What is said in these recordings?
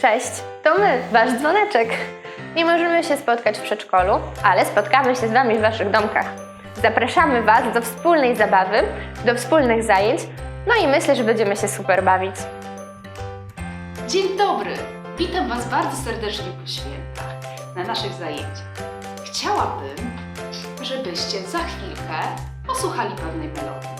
Cześć, to my, Wasz dzwoneczek. Nie możemy się spotkać w przedszkolu, ale spotkamy się z Wami w Waszych domkach. Zapraszamy Was do wspólnej zabawy, do wspólnych zajęć, no i myślę, że będziemy się super bawić. Dzień dobry! Witam Was bardzo serdecznie po świętach na naszych zajęciach. Chciałabym, żebyście za chwilkę posłuchali pewnej melodii.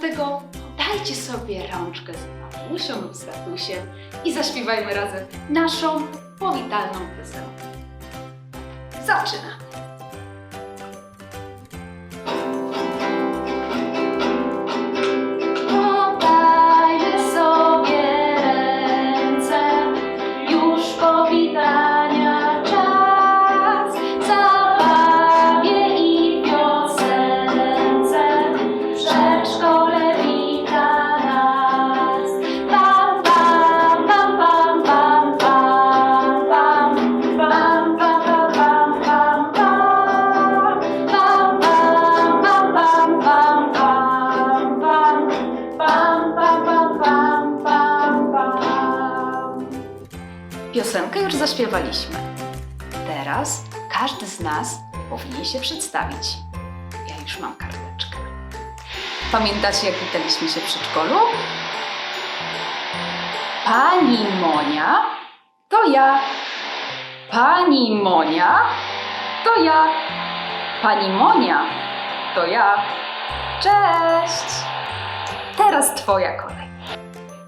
Dlatego dajcie sobie rączkę z mamusią lub z i zaśpiewajmy razem naszą powitalną piosenkę. Zaczynamy. Zaśpiewaliśmy. Teraz każdy z nas powinien się przedstawić. Ja już mam karteczkę. Pamiętacie, jak witaliśmy się w przedszkolu? Pani Monia to ja. Pani Monia to ja. Pani Monia to ja. Cześć! Teraz Twoja kolej.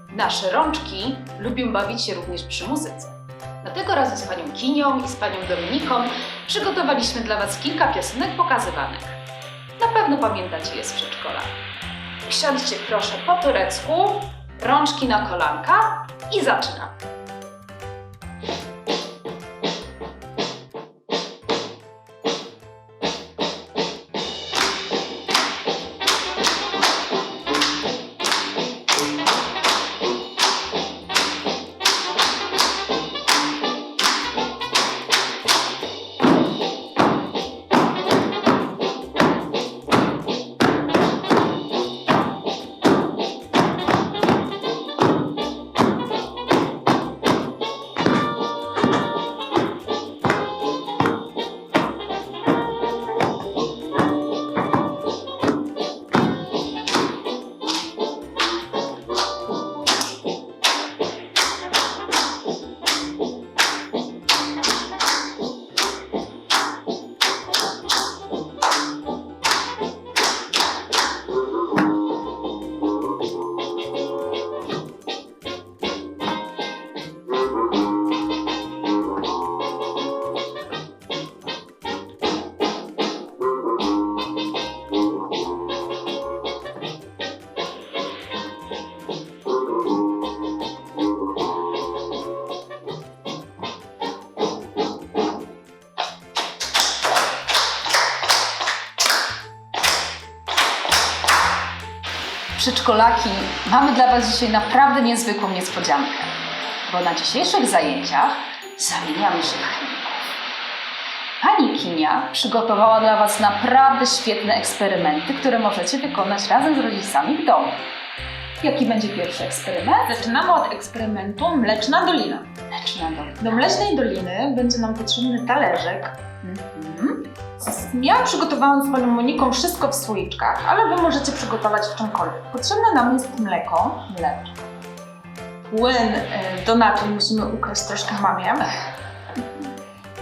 Nasze rączki lubią bawić się również przy muzyce. Dlatego razem z panią Kinią i z panią Dominiką przygotowaliśmy dla Was kilka piosenek pokazywanych. Na pewno pamiętacie je z przedszkola. Siądźcie proszę po turecku, rączki na kolanka i zaczynamy. Przedszkolaki, mamy dla Was dzisiaj naprawdę niezwykłą niespodziankę, bo na dzisiejszych zajęciach zamieniamy się w chemików. Pani Kinia przygotowała dla Was naprawdę świetne eksperymenty, które możecie wykonać razem z rodzicami w domu. Jaki będzie pierwszy eksperyment? Zaczynamy od eksperymentu Mleczna Dolina. Leczna do... Do Mlecznej Doliny będzie nam potrzebny talerzek. Mhm. Ja przygotowałam z Panią Moniką wszystko w słoiczkach, ale Wy możecie przygotować w czymkolwiek. Potrzebne nam jest mleko, mleczko. Płyn y, do naczyń musimy ukraść troszkę mamie.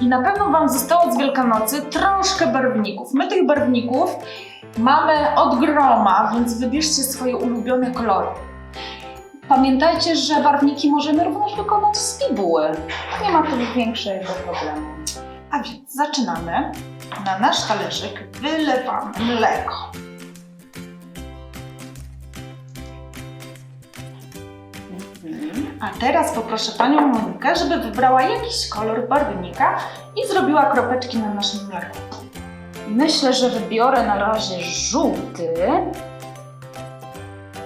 I na pewno Wam zostało z Wielkanocy troszkę barwników. My tych barwników mamy od groma, więc wybierzcie swoje ulubione kolory. Pamiętajcie, że barwniki możemy również wykonać z bibuły. Nie ma tu większego problemu. A więc zaczynamy. Na nasz talerzyk wylewamy mleko. A teraz poproszę panią Monikę, żeby wybrała jakiś kolor barwnika i zrobiła kropeczki na naszym mleku. Myślę, że wybiorę na razie żółty.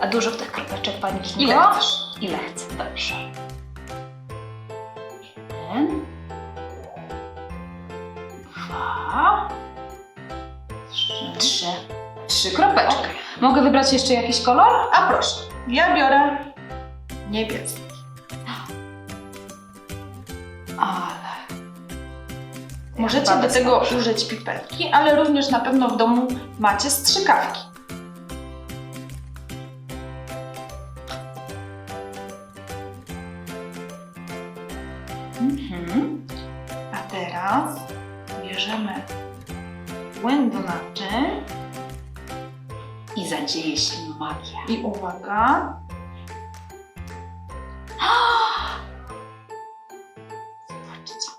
A dużo tych kropeczek pani Kingo? Ile chcesz? Ile chcę, dobrze. Jeden. Trzy. Trzy. Kropeczki. Mogę wybrać jeszcze jakiś kolor? A proszę, ja biorę niebieski. Ale. Możecie do tego użyć pipetki, ale również na pewno w domu macie strzykawki. Mhm. A teraz bierzemy do naczyń I zadzieje się magia. i uwaga, Zobaczcie.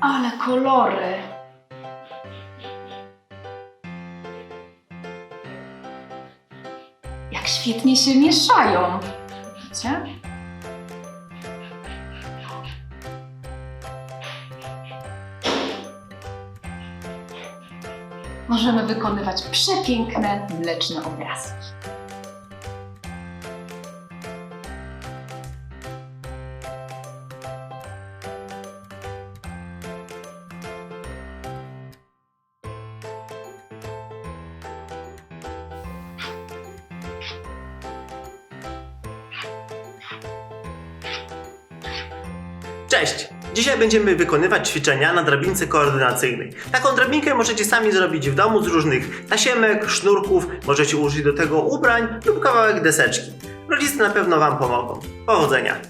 Ale kolory. Jak świetnie się mieszają. widzicie? Możemy wykonywać przepiękne mleczne obrazki. Cześć! Dzisiaj będziemy wykonywać ćwiczenia na drabince koordynacyjnej. Taką drabinkę możecie sami zrobić w domu z różnych tasiemek, sznurków, możecie użyć do tego ubrań lub kawałek deseczki. Rodzice na pewno Wam pomogą. Powodzenia!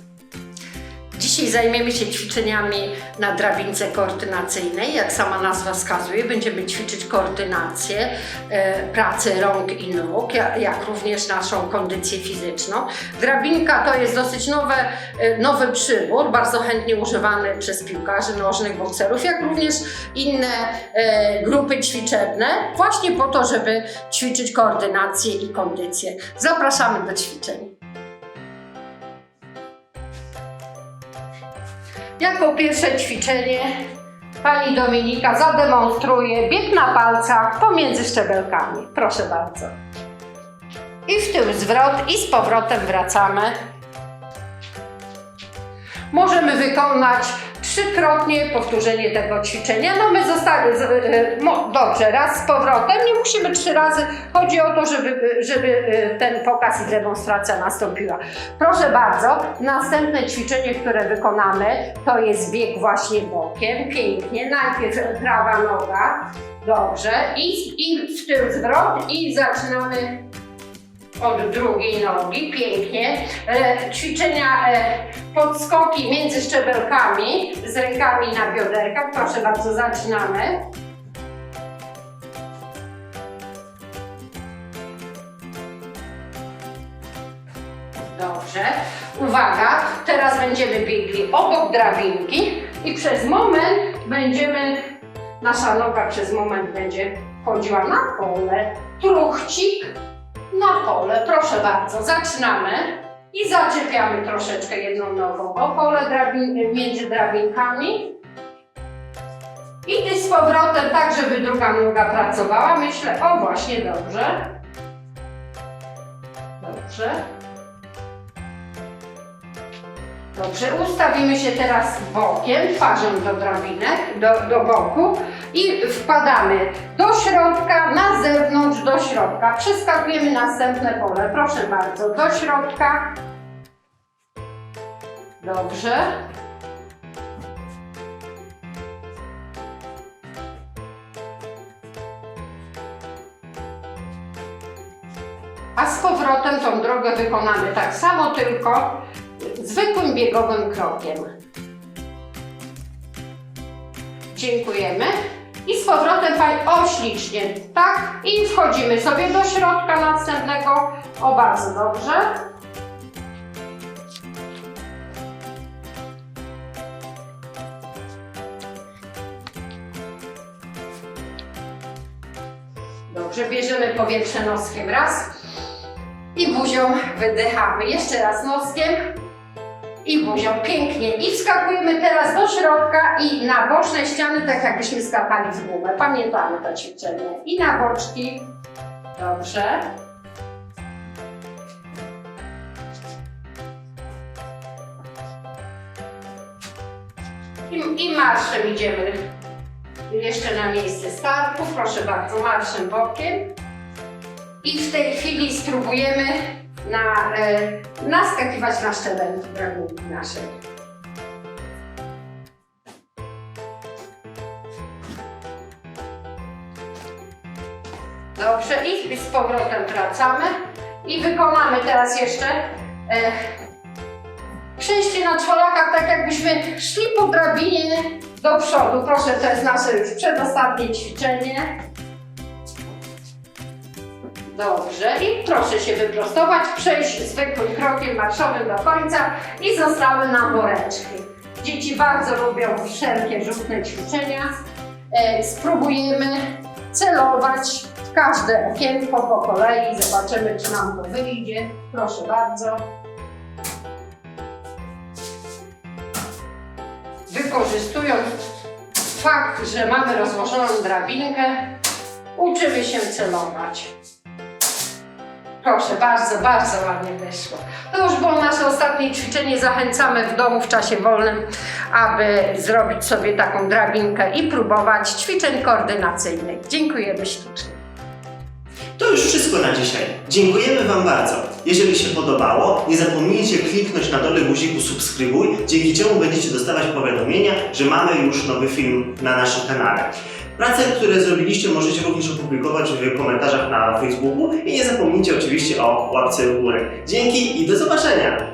Dzisiaj zajmiemy się ćwiczeniami na drabince koordynacyjnej. Jak sama nazwa wskazuje, będziemy ćwiczyć koordynację, e, pracę rąk i nóg, ja- jak również naszą kondycję fizyczną. Drabinka to jest dosyć nowe, e, nowy przybór, bardzo chętnie używany przez piłkarzy nożnych, bokserów, jak również inne e, grupy ćwiczebne, właśnie po to, żeby ćwiczyć koordynację i kondycję. Zapraszamy do ćwiczeń. Jako pierwsze ćwiczenie pani Dominika zademonstruje bieg na palcach pomiędzy szczebelkami. Proszę bardzo. I w tył zwrot i z powrotem wracamy. Możemy wykonać trzykrotnie powtórzenie tego ćwiczenia. No my zostali, z- e, mo- dobrze, raz z powrotem, nie musimy trzy razy. Chodzi o to, żeby, żeby e, ten pokaz i demonstracja nastąpiła. Proszę bardzo, następne ćwiczenie, które wykonamy, to jest bieg właśnie bokiem, pięknie. Najpierw prawa noga, dobrze, i, i w tył zwrot i zaczynamy od drugiej nogi, pięknie. E, ćwiczenia, e, podskoki między szczebelkami z rękami na bioderkach. Proszę bardzo, zaczynamy. Dobrze. Uwaga, teraz będziemy biegli obok drabinki i przez moment będziemy, nasza noga przez moment będzie chodziła na pole. Truchcik na pole. Proszę bardzo, zaczynamy i zaczepiamy troszeczkę jedną nogą o pole drabin, między drabinkami. I ty z powrotem tak, żeby druga noga pracowała. Myślę, o właśnie, dobrze. Dobrze. Dobrze, ustawimy się teraz bokiem, twarzą do drabinek, do, do boku i wkładamy do środka, na zewnątrz, do środka. Przeskakujemy następne pole. Proszę bardzo, do środka. Dobrze. A z powrotem tą drogę wykonamy tak samo, tylko zwykłym biegowym krokiem. Dziękujemy. Powrotem Pani, o ślicznie, tak? I wchodzimy sobie do środka następnego. O, bardzo dobrze. Dobrze, bierzemy powietrze noskiem raz. I buzią wydychamy. Jeszcze raz noskiem. I buzią pięknie. I wskakujemy teraz do środka i na boczne ściany, tak jakbyśmy skakali w gumę. Pamiętamy to ćwiczenie. I na boczki. Dobrze. I, I marszem idziemy jeszcze na miejsce startu. Proszę bardzo, marszem bokiem. I w tej chwili spróbujemy na, e, naskakiwać na szczebel drabinki naszej. Dobrze, i z powrotem wracamy. I wykonamy teraz jeszcze e, przejście na czworakach, tak jakbyśmy szli po drabinie do przodu. Proszę, to jest nasze już przedostatnie ćwiczenie. Dobrze, i proszę się wyprostować, przejść zwykłym krokiem marszowym do końca i zostały nam woreczki. Dzieci bardzo lubią wszelkie rzutne ćwiczenia. E, spróbujemy celować w każde okienko po kolei. Zobaczymy, czy nam to wyjdzie. Proszę bardzo. Wykorzystując fakt, że mamy rozłożoną drabinkę, uczymy się celować. Proszę, bardzo, bardzo ładnie wyszło. To już było nasze ostatnie ćwiczenie. Zachęcamy w domu w czasie wolnym, aby zrobić sobie taką drabinkę i próbować ćwiczeń koordynacyjnych. Dziękujemy ślicznie. To już wszystko na dzisiaj. Dziękujemy Wam bardzo. Jeżeli się podobało, nie zapomnijcie kliknąć na dole guziku subskrybuj, dzięki czemu będziecie dostawać powiadomienia, że mamy już nowy film na naszym kanale. Prace, które zrobiliście, możecie również opublikować w komentarzach na Facebooku i nie zapomnijcie oczywiście o łapce w górę. Dzięki i do zobaczenia!